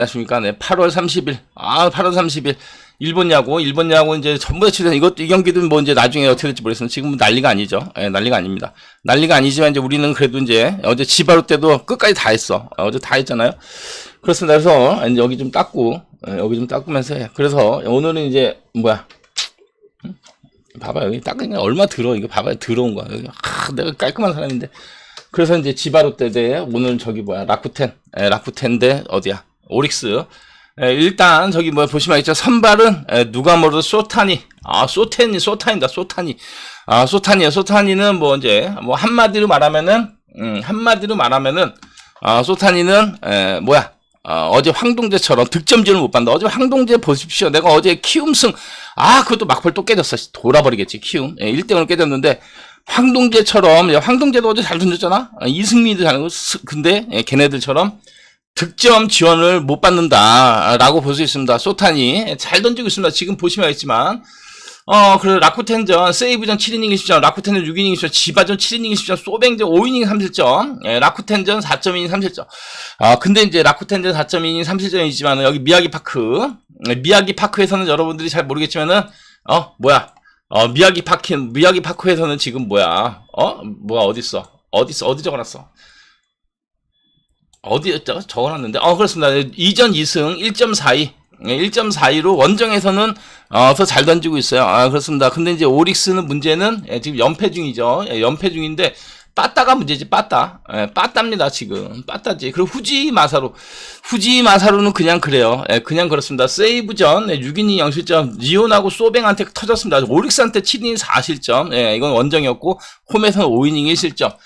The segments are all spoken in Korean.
안녕하십니까. 네, 8월 30일. 아, 8월 30일. 일본 야구, 일본 야구 이제 전부 다 치는 이것도 이 경기도 뭐 이제 나중에 어떻게 될지 모르겠습니다. 지금 난리가 아니죠. 예, 난리가 아닙니다. 난리가 아니지만 이제 우리는 그래도 이제 어제 지바로 때도 끝까지 다 했어. 어, 어제 다 했잖아요. 그렇습니다. 그래서 이제 여기 좀 닦고, 예, 여기 좀 닦으면서 해. 그래서 오늘은 이제 뭐야. 음? 봐봐요. 여기 닦으니까 얼마 들어. 이거 봐봐요. 들어온 거야. 여기, 아, 내가 깔끔한 사람인데. 그래서 이제 지바로 때대 오늘 저기 뭐야. 라쿠텐. 예, 라쿠텐 대 어디야. 오릭스. 에, 일단 저기 뭐 보시면 있죠 선발은 에, 누가 뭐래도 소타니 아 소텐이 소타니다 소타니 아 소타니요 소타니는 뭐 이제 뭐 한마디로 말하면은 음, 한마디로 말하면은 아 소타니는 에, 뭐야 어, 어제 황동재처럼 득점지를 못 받는다. 어제 황동재 보십시오. 내가 어제 키움승, 아, 그것도 막벌 또 깨졌어. 돌아버리겠지, 키움. 예, 1대0으로 깨졌는데, 황동재처럼, 황동재도 어제 잘 던졌잖아? 아, 이승민도 잘, 근데, 예, 걔네들처럼, 득점 지원을 못 받는다라고 볼 수 있습니다. 소탄이 잘 던지고 있습니다. 지금 보시면 알겠지만 어, 그래 라쿠텐전 세이브전 7이닝 10점, 라쿠텐전 6이닝 10점, 지바전 7이닝 10점, 소뱅전 5이닝 3실점, 예, 라쿠텐전 4.2닝 3실점. 아, 근데 이제 라쿠텐전 4.2이닝 3실점이지만 여기 미야기 파크, 예, 미야기 파크에서는 여러분들이 잘 모르겠지만은 어, 뭐야? 어, 미야기 파크 미야기 파크에서는 지금 뭐야? 어? 있어? 어디 있어? 어디 적어놨어? 어디였죠? 적어놨는데, 어, 그렇습니다. 이전 2승 1.42. 1.42로 원정에서는 어, 더잘 던지고 있어요. 아, 그렇습니다. 근데 이제 오릭스는 문제는 예, 지금 연패 중이죠. 예, 연패 중인데 빠따가 문제지 빠따. 예, 빠따입니다 지금. 빠따지. 그리고 후지 마사로. 후지 마사로는 그냥 그래요. 예, 그냥 그렇습니다. 세이브 전 예, 6이닝 0실점. 리온하고 소뱅한테 터졌습니다. 오릭스한테 7이닝 4실점. 예, 이건 원정이었고 홈에서는 5이닝 1실점.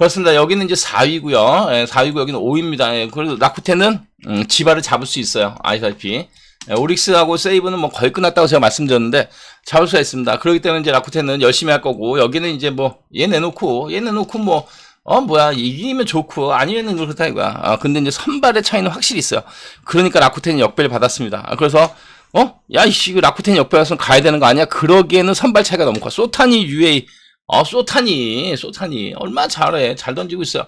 그렇습니다. 여기는 이제 4위고요. 예, 4위고 여기는 5위입니다. 예, 그래도 라쿠텐은 음, 지발을 잡을 수 있어요. 아시다시피. 예, 오릭스하고 세이브는 뭐 거의 끝났다고 제가 말씀드렸는데 잡을 수가 있습니다. 그렇기 때문에 이제 라쿠텐은 열심히 할 거고 여기는 이제 뭐 얘 내놓고 얘 내놓고 뭐 어 뭐야 이기면 좋고 아니면은 그렇다 이거야. 아 근데 이제 선발의 차이는 확실히 있어요. 그러니까 라쿠텐이 역배를 받았습니다. 아, 그래서 어? 야, 이씨, 라쿠텐 역배였으면 가야 되는 거 아니야? 그러기에는 선발 차이가 너무 커. 소타니 UA, 어, 소타니, 소타니. 얼마나 잘해. 잘 던지고 있어요.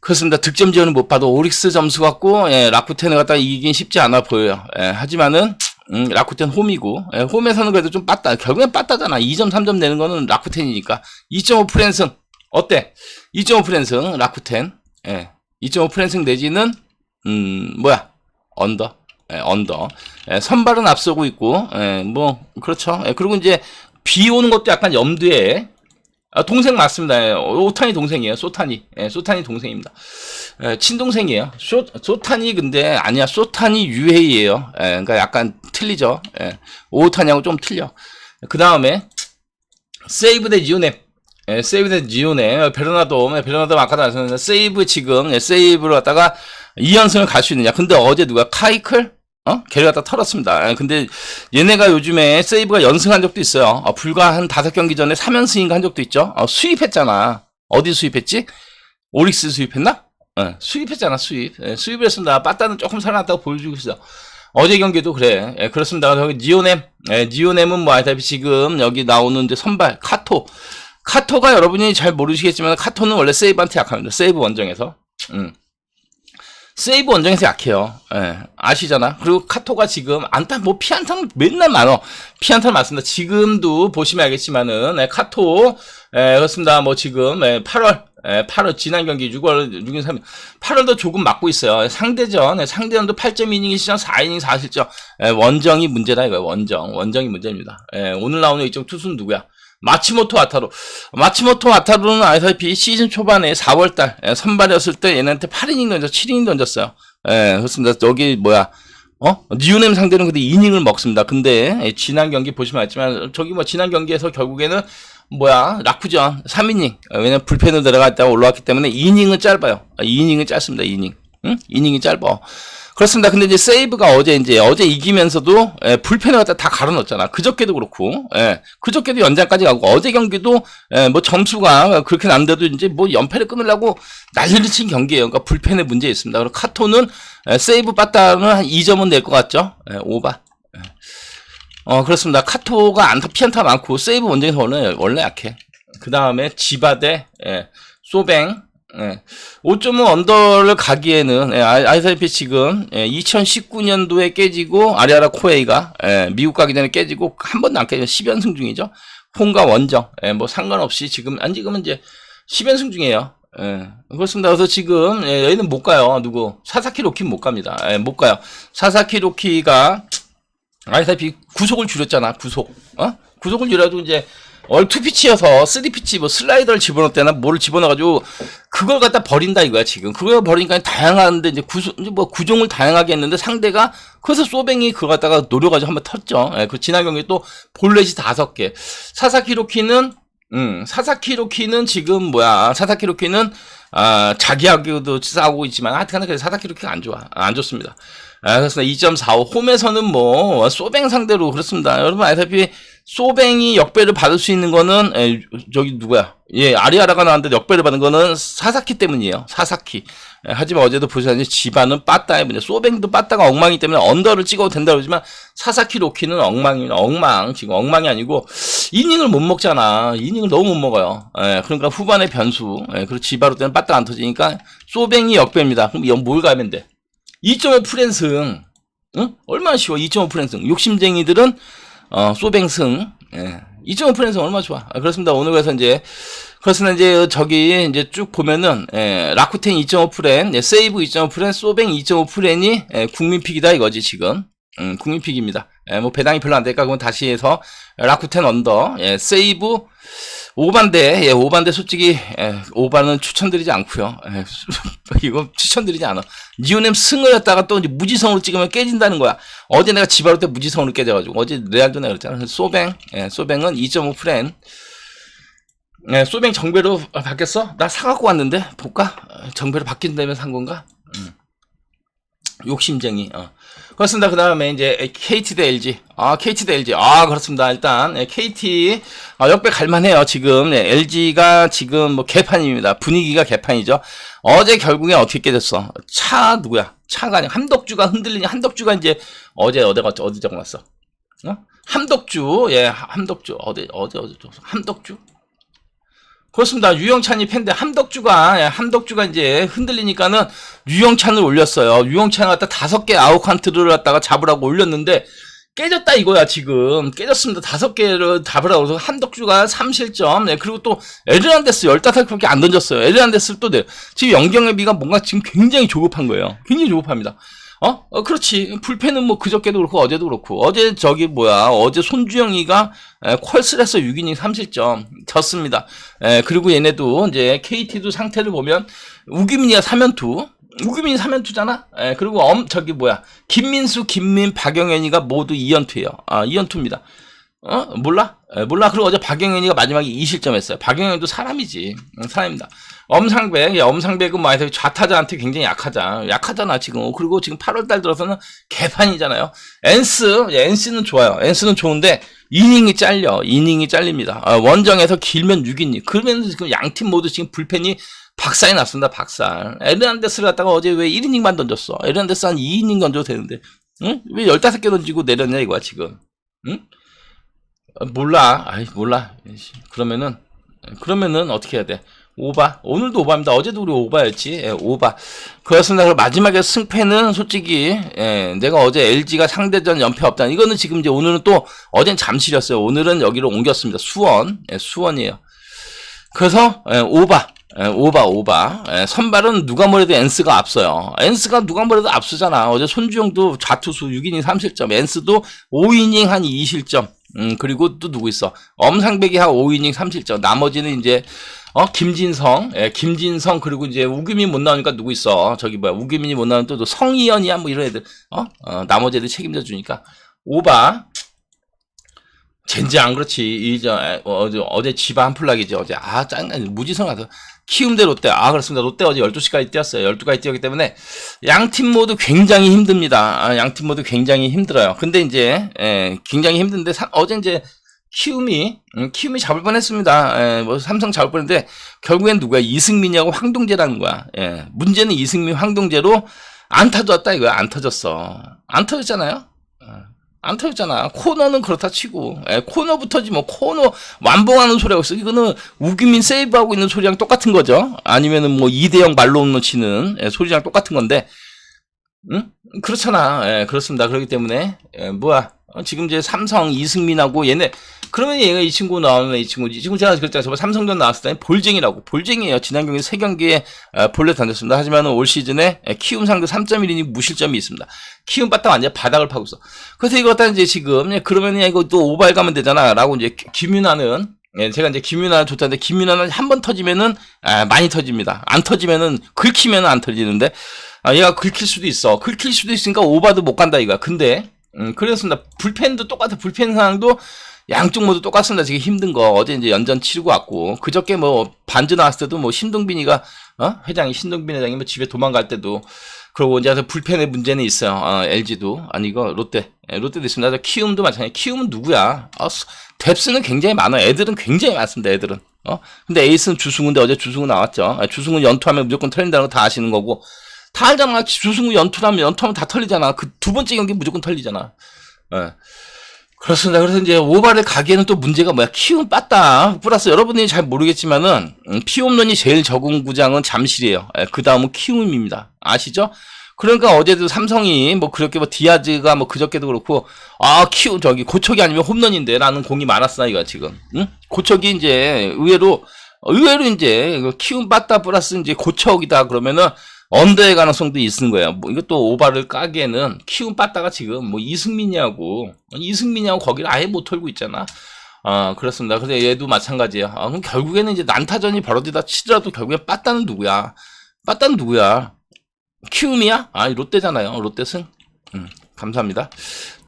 그렇습니다. 득점 지원은 못 봐도 오릭스 점수 갖고, 예, 라쿠텐을 갖다 이기긴 쉽지 않아 보여요. 예, 하지만은, 음, 라쿠텐 홈이고, 예, 홈에서는 그래도 좀 빠따. 결국엔 빠따잖아. 2점, 3점 내는 거는 라쿠텐이니까. 2.5 프랜승. 어때? 2.5 프랜승, 라쿠텐. 예, 2.5 프랜승 내지는, 음, 뭐야? 언더. 예, 언더. 예, 선발은 앞서고 있고, 예, 뭐, 그렇죠. 예, 그리고 이제, 비 오는 것도 약간 염두에, 아, 동생 맞습니다. 예, 오타니 동생이에요. 소타니. 예, 소타니 동생입니다. 예, 친동생이에요. 쇼, 소타니 근데 아니야. 소타니 유해이에요. 예, 그러니까 약간 틀리죠. 예, 오타니하고 좀 틀려. 그 다음에 세이브 대 지오넴. 예, 세이브 대 지오넴. 베르나도, 예, 베르나도 아까도 말씀드렸는데 세이브 지금 예, 세이브로 갔다가 2연승을 갈 수 있느냐. 근데 어제 누가 카이클? 어? 걔를 갖다 털었습니다. 아, 근데 얘네가 요즘에 세이브가 연승한 적도 있어요. 어, 불과 한 다섯 경기 전에 3연승인가 한 적도 있죠. 어, 수입했잖아. 어디 수입했지? 오릭스 수입했나? 어, 수입했잖아, 수입. 예, 수입을 했습니다. 빠따는 조금 살아났다고 보여주고 있어. 어제 경기도 그래. 예, 그렇습니다. 여기 니오넴, 예, 니오넴은 뭐 알다시피 지금 여기 나오는 이제 선발 카토. 카토가 여러분이 잘 모르시겠지만 카토는 원래 세이브한테 약합니다. 세이브 원정에서. 음. 세이브 원정에서 약해요. 예, 아시잖아. 그리고 카토가 지금 안타 뭐 피안타는 맨날 많어. 피안타는 많습니다. 지금도 보시면 알겠지만은 예, 카토 예, 그렇습니다. 뭐 지금 예, 8월 예, 8월 지난 경기 6월 6일 3일 8월도 조금 맞고 있어요. 상대전 예, 상대전도 8.2이닝 시전 4이닝 4실점 예, 원정이 문제다 이거예요. 원정 원정이 문제입니다. 예, 오늘 나오는 이쪽 투수는 누구야? 마치모토 아타루. 마치모토 아타루는 아시다시피 시즌 초반에 4월달 예, 선발이었을 때 얘네한테 8이닝 던져 7이닝 던졌어요. 예, 그렇습니다. 여기 뭐야? 어? 니우넴 상대는 근데 2이닝을 먹습니다. 근데 예, 지난 경기 보시면 알지만 저기 뭐 지난 경기에서 결국에는 뭐야 라쿠전 3이닝 왜냐면 불펜으로 들어갔다가 올라왔기 때문에 2이닝은 짧아요. 2이닝은 짧습니다. 2이닝. 응? 2이닝이 짧아. 그렇습니다. 근데 이제 세이브가 어제 이제 어제 이기면서도 예, 불펜을 갖다 다 갈아넣었잖아. 그저께도 그렇고, 예, 그저께도 연장까지 가고 어제 경기도 예, 뭐 점수가 그렇게 난데도 이제 뭐 연패를 끊으려고 난리를 친 경기예요. 그러니까 불펜에 문제 있습니다. 그리고 카토는 예, 세이브 빠따는 한 2점은 낼 것 같죠? 예, 오바. 예. 어 그렇습니다. 카토가 안타 피안타 많고 세이브 원정에서 원래 원래 약해. 그 다음에 지바대 예, 소뱅 예. 5.5 언더를 가기에는 예, 아- 아시다시피 지금 예, 2019년도에 깨지고 아리아라 코웨이가 예, 미국 가기 전에 깨지고 한 번도 안 깨져 10연승 중이죠. 홈과 원정 예, 뭐 상관없이 지금 안 지금은 이제 10연승 중이에요. 예, 그렇습니다. 그래서 지금 예, 얘는 못 가요. 누구 사사키 로키 못 갑니다. 예, 못 가요. 사사키 로키가 아시다시피 구속을 줄였잖아. 구속. 어? 구속을 줄여도 이제 얼 투피치여서 쓰리 피치 뭐 슬라이더를 집어넣었대나 뭐를 집어넣어가지고 그걸 갖다 버린다 이거야 지금. 그걸 버리니까 다양한데 이제 이제 뭐 구종을 다양하게 했는데 상대가 그래서 소뱅이 그거 갖다가 노려가지고 한번 텄죠. 예, 그 지난 경기에 또 볼넷이 다섯 개. 사사키 로키는 음 사사키 로키는 지금 뭐야 사사키 로키는 아 자기하고도 싸우고 있지만 하여튼 그래 사사키 로키가 안 좋아 아, 안 좋습니다. 아, 그렇습니다. 2.45 홈에서는 뭐 소뱅 상대로 그렇습니다. 여러분 아시다시피 소뱅이 역배를 받을 수 있는 거는 에, 저기 누구야? 예, 아리아라가 나왔는데 역배를 받은 거는 사사키 때문이에요. 사사키. 에, 하지만 어제도 보셨는지 집안은 빠따의 문제. 소뱅도 빠따가 엉망이 때문에 언더를 찍어도 된다고 그러지만 사사키 로키는 엉망이 엉망. 지금 엉망이 아니고 이닝을 못 먹잖아. 이닝을 너무 못 먹어요. 예, 그러니까 후반에 변수. 예, 그리고 지바로 때는 빠따가 안 터지니까 소뱅이 역배입니다. 그럼 이건 뭘 가면 돼? 2.5 프랜승. 응? 얼마나 쉬워. 2.5 프랜승. 욕심쟁이들은 어, 소뱅승. 예. 2.5 프랜승 얼마나 좋아. 아, 그렇습니다. 오늘 그래서 이제 그렇습니다. 이제 저기 이제 쭉 보면은 예, 라쿠텐 2.5 프랜, 예, 세이브 2.5 프랜, 소뱅 2.5 프랜이 예, 국민픽이다 이거지 지금. 음, 국민픽입니다. 예, 뭐 배당이 별로 안 될까 그러면 다시 해서 라쿠텐 언더, 예, 세이브 5반대, 예, 5반대 솔직히, 예, 5반은 추천드리지 않고요 예, 이거 추천드리지 않아. 니오넴 승을 했다가 또 이제 무지성으로 찍으면 깨진다는 거야. 어제 내가 지바로 때 무지성으로 깨져가지고, 어제 레알도 내가 그랬잖아. 소뱅, 예, 소뱅은 2.5 프렌. 예, 소뱅 정배로 바뀌었어? 나 사갖고 왔는데, 볼까? 어, 정배로 바뀐다면 산 건가? 음. 욕심쟁이, 어. 그렇습니다. 그 다음에 이제 KT 대 LG. 아, KT 대 LG. 아, 그렇습니다. 일단 예, KT 아, 역배 갈만해요. 지금 예, LG가 지금 뭐 개판입니다. 분위기가 개판이죠. 어제 결국에 어떻게 깨졌어? 차 누구야? 차가 아니라 함덕주가 흔들리니 함덕주가 이제 어제 어디가 어디 적어놨어? 어? 함덕주 예 함덕주 어디 어디 어디 좀 함덕주 그렇습니다. 유영찬이 팬데 함덕주가 예, 함덕주가 이제 흔들리니까는 유영찬을 올렸어요. 유영찬 갖다 다섯 개 아웃카운트를 갖다가 잡으라고 올렸는데 깨졌다 이거야 지금 깨졌습니다. 다섯 개를 잡으라고 해서 함덕주가 3실점 네, 그리고 또 에르난데스 15개밖에 안 던졌어요. 에르난데스 또 네. 지금 연경의비가 뭔가 지금 굉장히 조급한 거예요. 굉장히 조급합니다. 어? 어, 그렇지. 불펜은 뭐 그저께도 그렇고 어제도 그렇고. 어제 저기 뭐야. 어제 손주영이가 해서 6이닝 3실점 졌습니다. 에, 그리고 얘네도 이제 KT도 상태를 보면 우기민이가 3연투. 우기민이 3연투잖아? 에, 그리고 엄, 저기 뭐야. 김민수, 김민, 박영현이가 모두 2연투예요. 아, 2연투입니다. 어? 몰라? 에, 몰라. 그리고 어제 박영현이가 마지막에 2실점 했어요. 박영현도 사람이지. 응, 사람입니다. 엄상백, 예, 엄상백은 뭐, 하여튼 좌타자한테 굉장히 약하자. 약하잖아, 지금. 그리고 지금 8월달 들어서는 개판이잖아요. 엔스, 예, 엔스는 좋아요. 엔스는 좋은데, 이닝이 잘려. 이닝이 잘립니다. 아, 원정에서 길면 6이닝. 그러면 지금 양팀 모두 지금 불펜이 박살이 났습니다, 박살. 에르난데스를 갖다가 어제 왜 1이닝만 던졌어? 에르난데스 한 2이닝 던져도 되는데, 응? 왜 15개 던지고 내렸냐, 이거야, 지금. 응? 아, 몰라. 아이, 몰라. 그러면은, 그러면은 어떻게 해야 돼? 오바. 오늘도 오바입니다. 어제도 우리 오바였지. 예, 오바. 그렇습니다. 마지막에 승패는 솔직히, 예, 내가 어제 LG가 상대전 연패 없다. 이거는 지금 이제 오늘은 또, 어젠 잠실이었어요. 오늘은 여기로 옮겼습니다. 수원. 예, 수원이에요. 그래서, 예, 오바. 예, 오바, 오바. 예, 선발은 누가 뭐래도 엔스가 앞서요. 엔스가 누가 뭐래도 앞서잖아. 어제 손주영도 좌투수 6이닝 3실점. 엔스도 5이닝 한 2실점. 음, 그리고 또 누구 있어? 엄상백이 한 5이닝 3실점. 나머지는 이제, 어, 김진성, 예, 김진성, 그리고 이제 우기민 못 나오니까 누구 있어? 저기 뭐야, 우기민이 못 나오면 또, 또 성희연이야, 뭐 이런 애들, 어? 어, 나머지 애들 책임져 주니까. 오바. 젠장, 그렇지. 이저 어제, 어제 지바 한 플락이지, 어제. 아, 짱나, 무지성 가서. 키움대 롯데. 아, 그렇습니다. 롯데 어제 12시까지 뛰었어요. 12시까지 뛰었기 때문에 양 팀 모두 굉장히 힘듭니다. 아, 양 팀 모두 굉장히 힘들어요. 근데 이제, 예, 굉장히 힘든데, 사, 어제 이제, 키움이, 음, 키움이 잡을 뻔 했습니다. 예, 뭐, 삼성 잡을 뻔 했는데, 결국엔 누구야? 이승민이하고 황동재라는 거야. 예, 문제는 이승민, 황동재로 안 터졌다 이거야. 안 터졌어. 안 터졌잖아요? 어, 안 터졌잖아. 코너는 그렇다 치고, 예, 코너부터지 뭐 코너 완봉하는 소리가 있어. 이거는 우기민 세이브하고 있는 소리랑 똑같은 거죠. 아니면은 뭐 2대0 말로 치는 예, 소리랑 똑같은 건데, 응? 그렇잖아. 예, 그렇습니다. 그렇기 때문에 예, 뭐야? 어, 지금 이제 삼성 이승민하고 얘네 그러면 얘가 이 친구 나오면 이 친구 이 친구 제가 그랬잖아요. 저번 삼성전 나왔을 때 볼쟁이라고 볼쟁이에요. 지난 경기 세 경기에 어, 볼넷 던졌습니다. 하지만 올 시즌에 예, 키움 상대 3.1이니 무실점이 있습니다. 키움 바닥 완전 바닥을 파고 있어. 그래서 이거 갖다 이제 지금 예, 그러면 야 이거 또 오발 가면 되잖아 라고 이제 김윤아는 예, 제가 이제 김윤아를 줬다는데 김윤아는 한 번 터지면은 아, 많이 터집니다. 안 터지면은 긁히면은 안 터지는데 아, 얘가 긁힐 수도 있어. 긁힐 수도 있으니까 오바도 못 간다 이거야. 근데 음, 그렇습니다. 불펜도 똑같아. 불펜 상황도 양쪽 모두 똑같습니다. 지금 힘든 거 어제 이제 연전 치르고 왔고 그저께 뭐 반주 나왔을 때도 뭐 신동빈이가 어? 회장이 신동빈 회장이 뭐 집에 도망갈 때도 그러고 이제 불펜의 문제는 있어요. 어, LG도 아니 이거 롯데 예, 롯데도 있습니다. 키움도 마찬가지. 키움은 누구야? 어, 수- 뎁스는 굉장히 많아. 애들은 굉장히 많습니다. 애들은. 어? 근데 에이스는 주승우인데 어제 주승우 나왔죠. 아, 주승우 연투하면 무조건 털린다는 거 다 아시는 거고 다 알잖아. 주승우 연투하면 연투하면 다 털리잖아. 그 두 번째 경기 무조건 털리잖아. 예. 그렇습니다. 그래서 이제 오바를 가기에는 또 문제가 뭐야? 키움 빠따. 플러스 여러분들이 잘 모르겠지만은 음, 피홈런이 제일 적은 구장은 잠실이에요. 그 다음은 키움입니다. 아시죠? 그러니까 어제도 삼성이 뭐 그렇게 뭐 디아즈가 뭐 그저께도 그렇고 아 키움 저기 고척이 아니면 홈런인데라는 공이 많았어 이거 지금. 응? 고척이 이제 의외로 의외로 이제 그 키움 빠따 플러스 이제 고척이다 그러면은 언더의 가능성도 있는 거예요. 뭐 이것도 오바를 까기에는 키움 빠따가 지금 뭐 이승민이하고 이승민이하고 거기를 아예 못 털고 있잖아. 아 그렇습니다. 그래서 얘도 마찬가지야. 아, 그럼 결국에는 이제 난타전이 벌어지다 치더라도 결국에 빠따는 누구야? 빠따는 누구야? 키움이야? 아 롯데잖아요. 롯데 승. 음, 감사합니다.